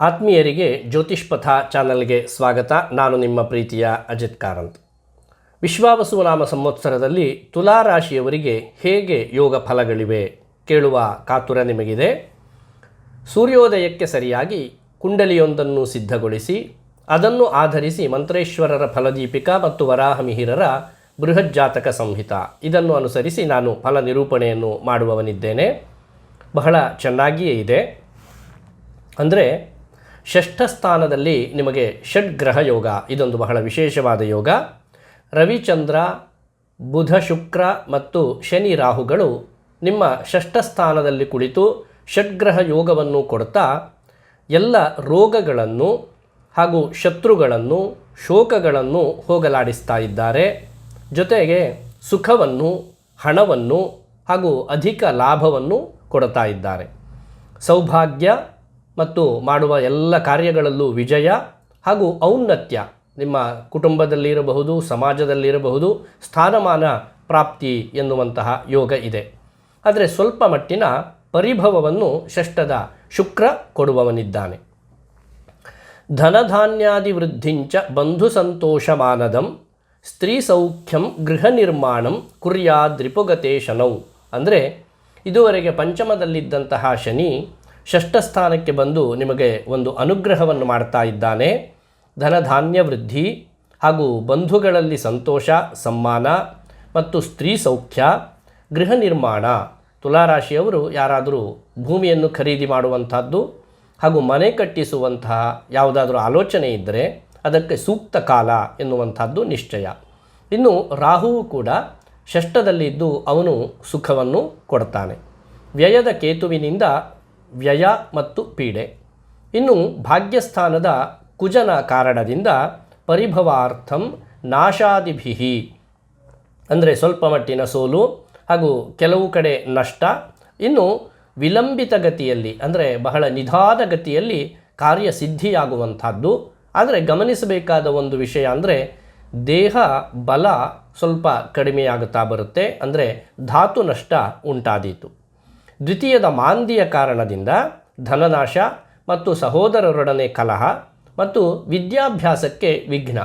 ಆತ್ಮೀಯರಿಗೆ ಜ್ಯೋತಿಷ್ ಪಥ ಚಾನಲ್ಗೆ ಸ್ವಾಗತ. ನಾನು ನಿಮ್ಮ ಪ್ರೀತಿಯ ಅಜಿತ್ ಕಾರಂತ್. ವಿಶ್ವಾವಸುವನಾಮ ಸಂವತ್ಸರದಲ್ಲಿ ತುಲಾ ರಾಶಿಯವರಿಗೆ ಹೇಗೆ ಯೋಗ ಫಲಗಳಿವೆ ಕೇಳುವ ಕಾತುರ ನಿಮಗಿದೆ. ಸೂರ್ಯೋದಯಕ್ಕೆ ಸರಿಯಾಗಿ ಕುಂಡಲಿಯೊಂದನ್ನು ಸಿದ್ಧಗೊಳಿಸಿ, ಅದನ್ನು ಆಧರಿಸಿ ಮಂತ್ರೇಶ್ವರರ ಫಲದೀಪಿಕಾ ಮತ್ತು ವರಾಹಮಿಹಿರರ ಬೃಹಜ್ಜಾತಕ ಸಂಹಿತ. ಇದನ್ನು ಅನುಸರಿಸಿ ನಾನು ಫಲ ನಿರೂಪಣೆಯನ್ನು ಮಾಡುವವನಿದ್ದೇನೆ. ಬಹಳ ಚೆನ್ನಾಗಿಯೇ ಇದೆ. ಅಂದರೆ ಷಷ್ಠ ಸ್ಥಾನದಲ್ಲಿ ನಿಮಗೆ ಷಡ್ಗ್ರಹ ಯೋಗ, ಇದೊಂದು ಬಹಳ ವಿಶೇಷವಾದ ಯೋಗ. ರವಿಚಂದ್ರ, ಬುಧ ಶುಕ್ರ ಮತ್ತು ಶನಿ ರಾಹುಗಳು ನಿಮ್ಮ ಷಷ್ಠ ಸ್ಥಾನದಲ್ಲಿ ಕುಳಿತು ಷಡ್ಗ್ರಹ ಯೋಗವನ್ನು ಕೊಡ್ತಾ, ಎಲ್ಲ ರೋಗಗಳನ್ನು ಹಾಗೂ ಶತ್ರುಗಳನ್ನು, ಶೋಕಗಳನ್ನು ಹೋಗಲಾಡಿಸ್ತಾ ಇದ್ದಾರೆ. ಜೊತೆಗೆ ಸುಖವನ್ನು, ಹಣವನ್ನು ಹಾಗೂ ಅಧಿಕ ಲಾಭವನ್ನು ಕೊಡ್ತಾ ಇದ್ದಾರೆ. ಸೌಭಾಗ್ಯ ಮತ್ತು ಮಾಡುವ ಎಲ್ಲ ಕಾರ್ಯಗಳಲ್ಲೂ ವಿಜಯ ಹಾಗೂ ಔನ್ನತ್ಯ. ನಿಮ್ಮ ಕುಟುಂಬದಲ್ಲಿರಬಹುದು, ಸಮಾಜದಲ್ಲಿರಬಹುದು ಸ್ಥಾನಮಾನ ಪ್ರಾಪ್ತಿ ಎನ್ನುವಂತಹ ಯೋಗ ಇದೆ. ಆದರೆ ಸ್ವಲ್ಪ ಮಟ್ಟಿನ ಪರಿಭವವನ್ನು ಷಷ್ಠದ ಶುಕ್ರ ಕೊಡುವವನಿದ್ದಾನೆ. ಧನಧಾನ್ಯಾದಿ ವೃದ್ಧಿಂಚ ಬಂಧು ಸಂತೋಷಮಾನದಂ ಸ್ತ್ರೀ ಸೌಖ್ಯಂ ಗೃಹ ನಿರ್ಮಾಣಂ ಕುರ್ಯಾದ್ರಿಪುಗತೆ ಶನೌ ಅಂದರೆ ಇದುವರೆಗೆ ಪಂಚಮದಲ್ಲಿದ್ದಂತಹ ಶನಿ ಷಷ್ಠ ಸ್ಥಾನಕ್ಕೆ ಬಂದು ನಿಮಗೆ ಒಂದು ಅನುಗ್ರಹವನ್ನು ಮಾಡ್ತಾ ಇದ್ದಾನೆ. ಧನಧಾನ್ಯ ವೃದ್ಧಿ ಹಾಗೂ ಬಂಧುಗಳಲ್ಲಿ ಸಂತೋಷ, ಸಮ್ಮಾನ ಮತ್ತು ಸ್ತ್ರೀ ಸೌಖ್ಯ, ಗೃಹ ನಿರ್ಮಾಣ, ತುಲಾರಾಶಿಯವರು ಯಾರಾದರೂ ಭೂಮಿಯನ್ನು ಖರೀದಿ ಮಾಡುವಂಥದ್ದು ಹಾಗೂ ಮನೆ ಕಟ್ಟಿಸುವಂತಹ ಯಾವುದಾದ್ರೂ ಆಲೋಚನೆ ಇದ್ದರೆ ಅದಕ್ಕೆ ಸೂಕ್ತ ಕಾಲ ಎನ್ನುವಂಥದ್ದು ನಿಶ್ಚಯ. ಇನ್ನು ರಾಹುವು ಕೂಡ ಷಷ್ಠದಲ್ಲಿದ್ದು ಅವನು ಸುಖವನ್ನು ಕೊಡ್ತಾನೆ. ವ್ಯಯದ ಕೇತುವಿನಿಂದ ವ್ಯಯ ಮತ್ತು ಪೀಡೆ. ಇನ್ನು ಭಾಗ್ಯಸ್ಥಾನದ ಕುಜನ ಕಾರಣದಿಂದ ಪರಿಭವಾರ್ಥಂ ನಾಶಾದಿಭಿಹಿ. ಅಂದರೆ ಸ್ವಲ್ಪ ಮಟ್ಟಿನ ಸೋಲು ಹಾಗೂ ಕೆಲವು ಕಡೆ ನಷ್ಟ. ಇನ್ನು ವಿಲಂಬಿತ ಗತಿಯಲ್ಲಿ, ಅಂದರೆ ಬಹಳ ನಿಧಾನ ಗತಿಯಲ್ಲಿ ಕಾರ್ಯಸಿದ್ಧಿಯಾಗುವಂಥದ್ದು. ಆದರೆ ಗಮನಿಸಬೇಕಾದ ಒಂದು ವಿಷಯ ಅಂದರೆ ದೇಹ ಬಲ ಸ್ವಲ್ಪ ಕಡಿಮೆಯಾಗುತ್ತಾ ಬರುತ್ತೆ, ಅಂದರೆ ಧಾತು ನಷ್ಟ ಉಂಟಾದೀತು. ದ್ವಿತೀಯದ ಮಾಂದಿಯ ಕಾರಣದಿಂದ ಧನನಾಶ ಮತ್ತು ಸಹೋದರರೊಡನೆ ಕಲಹ ಮತ್ತು ವಿದ್ಯಾಭ್ಯಾಸಕ್ಕೆ ವಿಘ್ನ.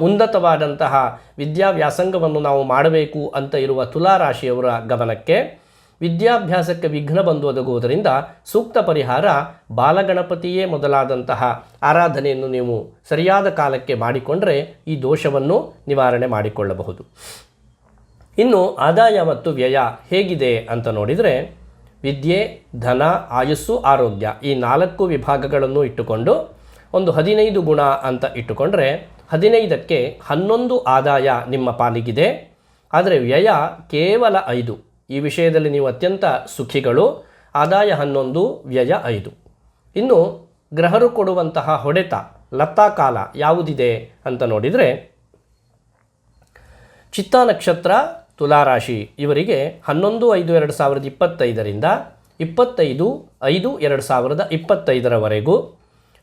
ಉನ್ನತವಾದಂತಹ ವಿದ್ಯಾವ್ಯಾಸಂಗವನ್ನು ನಾವು ಮಾಡಬೇಕು ಅಂತ ಇರುವ ತುಲಾರಾಶಿಯವರ ಗಮನಕ್ಕೆ ವಿದ್ಯಾಭ್ಯಾಸಕ್ಕೆ ವಿಘ್ನ ಬಂದು ಒದಗುವುದರಿಂದ ಸೂಕ್ತ ಪರಿಹಾರ ಬಾಲಗಣಪತಿಯೇ ಮೊದಲಾದಂತಹ ಆರಾಧನೆಯನ್ನು ನೀವು ಸರಿಯಾದ ಕಾಲಕ್ಕೆ ಮಾಡಿಕೊಂಡರೆ ಈ ದೋಷವನ್ನು ನಿವಾರಣೆ ಮಾಡಿಕೊಳ್ಳಬಹುದು. ಇನ್ನು ಆದಾಯ ಮತ್ತು ವ್ಯಯ ಹೇಗಿದೆ ಅಂತ ನೋಡಿದರೆ, ವಿದ್ಯೆ, ಧನ, ಆಯಸ್ಸು, ಆರೋಗ್ಯ ಈ ನಾಲ್ಕು ವಿಭಾಗಗಳನ್ನು ಇಟ್ಟುಕೊಂಡು ಒಂದು ಹದಿನೈದು ಗುಣ ಅಂತ ಇಟ್ಟುಕೊಂಡ್ರೆ, ಹದಿನೈದಕ್ಕೆ ಹನ್ನೊಂದು ಆದಾಯ ನಿಮ್ಮ ಪಾಲಿಗಿದೆ. ಆದರೆ ವ್ಯಯ ಕೇವಲ ಐದು. ಈ ವಿಷಯದಲ್ಲಿ ನೀವು ಅತ್ಯಂತ ಸುಖಿಗಳು. ಆದಾಯ ಹನ್ನೊಂದು, ವ್ಯಯ ಐದು. ಇನ್ನು ಗ್ರಹರು ಕೊಡುವಂತಹ ಹೊಡೆತ ಲತ್ತಾಕಾಲ ಕಾಲ ಯಾವುದಿದೆ ಅಂತ ನೋಡಿದರೆ, ಚಿತ್ತ ನಕ್ಷತ್ರ ತುಲಾರಾಶಿ. ಇವರಿಗೆ ಹನ್ನೊಂದು ಐದು ಎರಡು ಸಾವಿರದ ಇಪ್ಪತ್ತೈದರಿಂದ ಇಪ್ಪತ್ತೈದು ಐದು ಎರಡು ಸಾವಿರದ ಇಪ್ಪತ್ತೈದರವರೆಗೂ.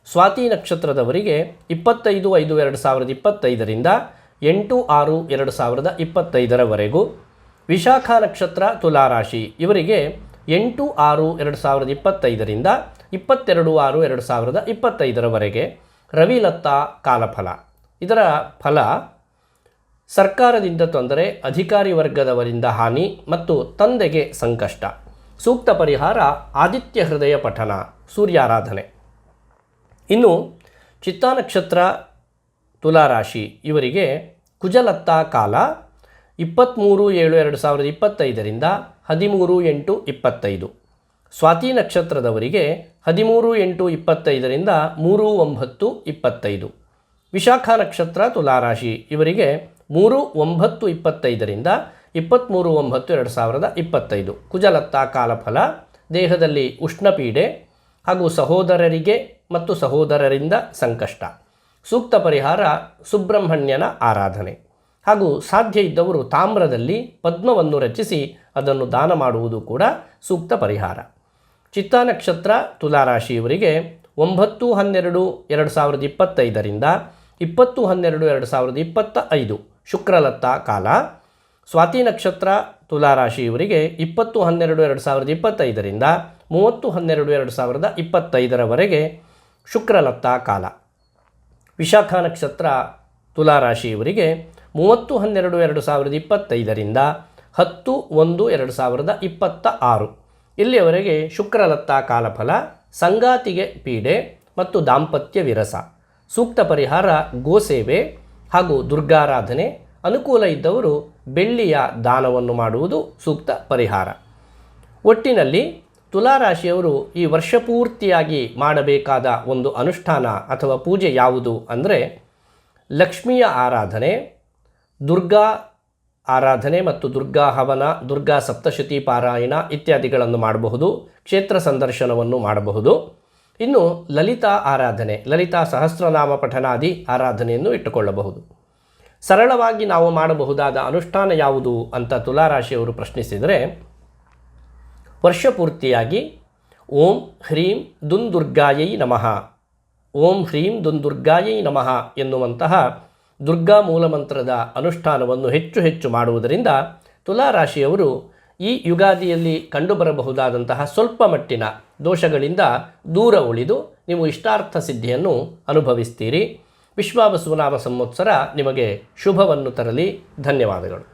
ಸ್ವಾತಿ ನಕ್ಷತ್ರದವರಿಗೆ ಇಪ್ಪತ್ತೈದು ಐದು ಎರಡು ಸಾವಿರದ ಇಪ್ಪತ್ತೈದರಿಂದ ಎಂಟು ಆರು ಎರಡು ಸಾವಿರದ ಇಪ್ಪತ್ತೈದರವರೆಗೂ. ವಿಶಾಖ ನಕ್ಷತ್ರ ತುಲಾರಾಶಿ. ಇವರಿಗೆ ಎಂಟು ಆರು ಎರಡು ಸಾವಿರದ ಇಪ್ಪತ್ತೈದರಿಂದ ಇಪ್ಪತ್ತೆರಡು ಆರು ಎರಡು ಸಾವಿರದ ಇಪ್ಪತ್ತೈದರವರೆಗೆ. ರವಿಲತ್ತ ಕಾಲಫಲ. ಇದರ ಫಲ ಸರ್ಕಾರದಿಂದ ತೊಂದರೆ, ಅಧಿಕಾರಿ ವರ್ಗದವರಿಂದ ಹಾನಿ ಮತ್ತು ತಂದೆಗೆ ಸಂಕಷ್ಟ. ಸೂಕ್ತ ಪರಿಹಾರ ಆದಿತ್ಯ ಹೃದಯ ಪಠನ, ಸೂರ್ಯಾರಾಧನೆ. ಇನ್ನು ಚಿತ್ತಾ ನಕ್ಷತ್ರ ತುಲಾರಾಶಿ ಇವರಿಗೆ ಕುಜಲತ್ತ ಕಾಲ ಇಪ್ಪತ್ತ್ಮೂರು ಏಳು ಎರಡು ಸಾವಿರದ ಇಪ್ಪತ್ತೈದರಿಂದ ಹದಿಮೂರು ಎಂಟು ಇಪ್ಪತ್ತೈದು. ಸ್ವಾತಿ ನಕ್ಷತ್ರದವರಿಗೆ ಹದಿಮೂರು ಎಂಟು ಇಪ್ಪತ್ತೈದರಿಂದ ಮೂರು ಒಂಬತ್ತು ಇಪ್ಪತ್ತೈದು. ವಿಶಾಖ ನಕ್ಷತ್ರ, ತುಲಾರಾಶಿ ಇವರಿಗೆ ಮೂರು ಒಂಬತ್ತು ಇಪ್ಪತ್ತೈದರಿಂದ ಇಪ್ಪತ್ತ್ಮೂರು ಒಂಬತ್ತು ಎರಡು ಸಾವಿರದ ಇಪ್ಪತ್ತೈದು. ಕುಜಲತ್ತ ಕಾಲಫಲ, ದೇಹದಲ್ಲಿ ಉಷ್ಣಪೀಡೆ ಹಾಗೂ ಸಹೋದರರಿಗೆ ಮತ್ತು ಸಹೋದರರಿಂದ ಸಂಕಷ್ಟ. ಸೂಕ್ತ ಪರಿಹಾರ ಸುಬ್ರಹ್ಮಣ್ಯನ ಆರಾಧನೆ. ಹಾಗೂ ಸಾಧ್ಯ ಇದ್ದವರು ತಾಮ್ರದಲ್ಲಿ ಪದ್ಮವನ್ನು ರಚಿಸಿ ಅದನ್ನು ದಾನ ಮಾಡುವುದು ಕೂಡ ಸೂಕ್ತ ಪರಿಹಾರ. ಚಿತ್ತ ನಕ್ಷತ್ರ ತುಲಾರಾಶಿಯವರಿಗೆ ಒಂಬತ್ತು ಹನ್ನೆರಡು ಎರಡು ಸಾವಿರದ ಇಪ್ಪತ್ತೈದರಿಂದ ಇಪ್ಪತ್ತು ಹನ್ನೆರಡು ಎರಡು ಸಾವಿರದ ಇಪ್ಪತ್ತ ಐದು ಶುಕ್ರಲತ್ತ ಕಾಲ, ಸ್ವಾತಿ ನಕ್ಷತ್ರ ತುಲಾರಾಶಿಯವರಿಗೆ ಇಪ್ಪತ್ತು ಹನ್ನೆರಡು ಎರಡು ಸಾವಿರದ ಇಪ್ಪತ್ತೈದರಿಂದ ಮೂವತ್ತು ಹನ್ನೆರಡು ಎರಡು ಸಾವಿರದ ಇಪ್ಪತ್ತೈದರವರೆಗೆ ಶುಕ್ರಲತ್ತ ಕಾಲ. ವಿಶಾಖ ನಕ್ಷತ್ರ ತುಲಾರಾಶಿಯವರಿಗೆ ಮೂವತ್ತು ಹನ್ನೆರಡು ಎರಡು ಸಾವಿರದ ಇಪ್ಪತ್ತೈದರಿಂದ ಹತ್ತು ಒಂದು ಎರಡು ಸಾವಿರದ ಇಪ್ಪತ್ತ ಆರು. ಇಲ್ಲಿಯವರೆಗೆ ಶುಕ್ರಲತ್ತ ಕಾಲಫಲ ಸಂಗಾತಿಗೆ ಪೀಡೆ ಮತ್ತು ದಾಂಪತ್ಯ ವಿರಸ. ಸೂಕ್ತ ಪರಿಹಾರ ಗೋಸೇವೆ ಹಾಗೂ ದುರ್ಗಾರಾಧನೆ ಅನುಕೂಲ ಇದ್ದವರು ಬೆಳ್ಳಿಯ ದಾನವನ್ನು ಮಾಡುವುದು ಸೂಕ್ತ ಪರಿಹಾರ. ಒಟ್ಟಿನಲ್ಲಿ ತುಲಾರಾಶಿಯವರು ಈ ವರ್ಷಪೂರ್ತಿಯಾಗಿ ಮಾಡಬೇಕಾದ ಒಂದು ಅನುಷ್ಠಾನ ಅಥವಾ ಪೂಜೆ ಯಾವುದು ಅಂದರೆ ಲಕ್ಷ್ಮಿಯ ಆರಾಧನೆ, ದುರ್ಗಾ ಆರಾಧನೆ ಮತ್ತು ದುರ್ಗಾ ಹವನ, ದುರ್ಗಾ ಸಪ್ತಶತಿ ಪಾರಾಯಣ ಇತ್ಯಾದಿಗಳನ್ನು ಮಾಡಬಹುದು, ಕ್ಷೇತ್ರ ಸಂದರ್ಶನವನ್ನು ಮಾಡಬಹುದು. ಇನ್ನು ಲಲಿತಾ ಆರಾಧನೆ, ಲಲಿತಾ ಸಹಸ್ರನಾಮ ಪಠನಾದಿ ಆರಾಧನೆಯನ್ನು ಇಟ್ಟುಕೊಳ್ಳಬಹುದು. ಸರಳವಾಗಿ ನಾವು ಮಾಡಬಹುದಾದ ಅನುಷ್ಠಾನ ಯಾವುದು ಅಂತ ತುಲಾರಾಶಿಯವರು ಪ್ರಶ್ನಿಸಿದರೆ ವರ್ಷಪೂರ್ತಿಯಾಗಿ ಓಂ ಹ್ರೀಂ ದುಂದುರ್ಗಾಯೈ ನಮಃ, ಓಂ ಹ್ರೀಂ ದುಂದುರ್ಗಾಯೈ ನಮಃ ಎನ್ನುವಂತಹ ದುರ್ಗಾ ಮೂಲಮಂತ್ರದ ಅನುಷ್ಠಾನವನ್ನು ಹೆಚ್ಚು ಹೆಚ್ಚು ಮಾಡುವುದರಿಂದ ತುಲಾರಾಶಿಯವರು ಈ ಯುಗಾದಿಯಲ್ಲಿ ಕಂಡುಬರಬಹುದಾದಂತಹ ಸ್ವಲ್ಪ ಮಟ್ಟಿನ ದೋಷಗಳಿಂದ ದೂರ ಉಳಿದು ನೀವು ಇಷ್ಟಾರ್ಥ ಸಿದ್ಧಿಯನ್ನು ಅನುಭವಿಸ್ತೀರಿ. ವಿಶ್ವಾಬಸವನಾಮ ಸಂವತ್ಸರ ನಿಮಗೆ ಶುಭವನ್ನು ತರಲಿ. ಧನ್ಯವಾದಗಳು.